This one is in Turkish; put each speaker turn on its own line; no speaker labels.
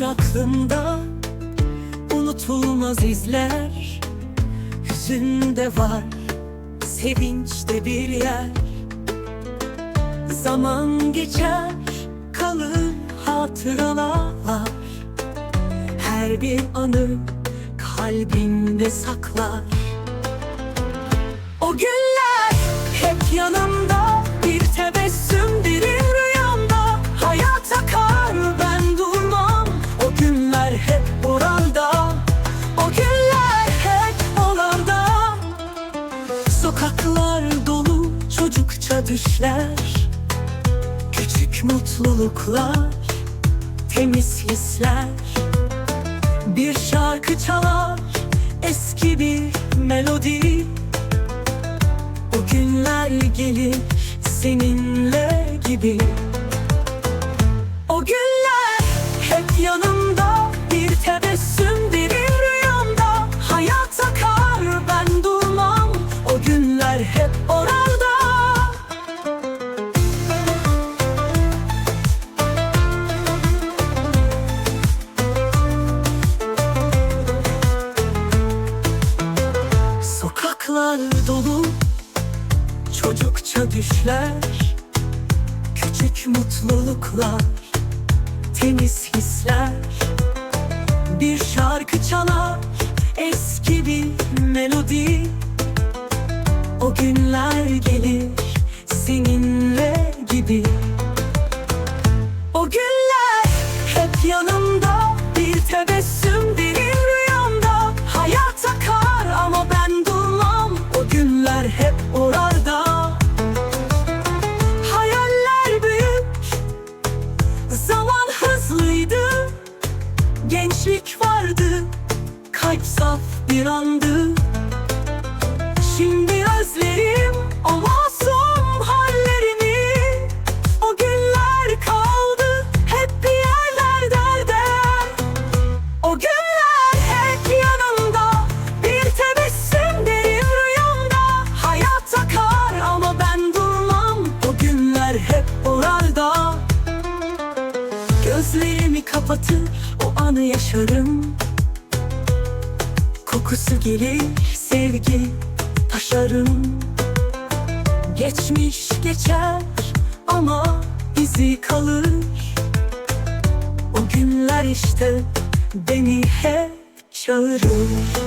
aklımda Unutulmaz izler. Hüzünde var Sevinçte bir yer. Zaman geçer Kalır hatıralar. Her bir anı Kalbinde saklar. O günler düşler Küçük mutluluklar Temiz hisler. Bir şarkı çalar Eski bir melodi. O günler gelir seninle gibi. O günler hep yanımda Sokaklar dolu Çocukça düşler Küçük mutluluklar Temiz hisler. Bir şarkı çalar Eski bir melodi. O günler gelir Vardı. Kalp saf bir andı. Şimdi özlerim o masum hallerini. O günler kaldı hep bir yerlerde O günler hep yanımda. Bir tebessüm derin rüyamda. Hayat akar ama ben durmam. O günler hep orada. Gözlerimi kapatır o anı yaşarım. Kokusu gelir sevgi taşarım. Geçmiş geçer ama izi kalır. O günler işte beni hep çağırır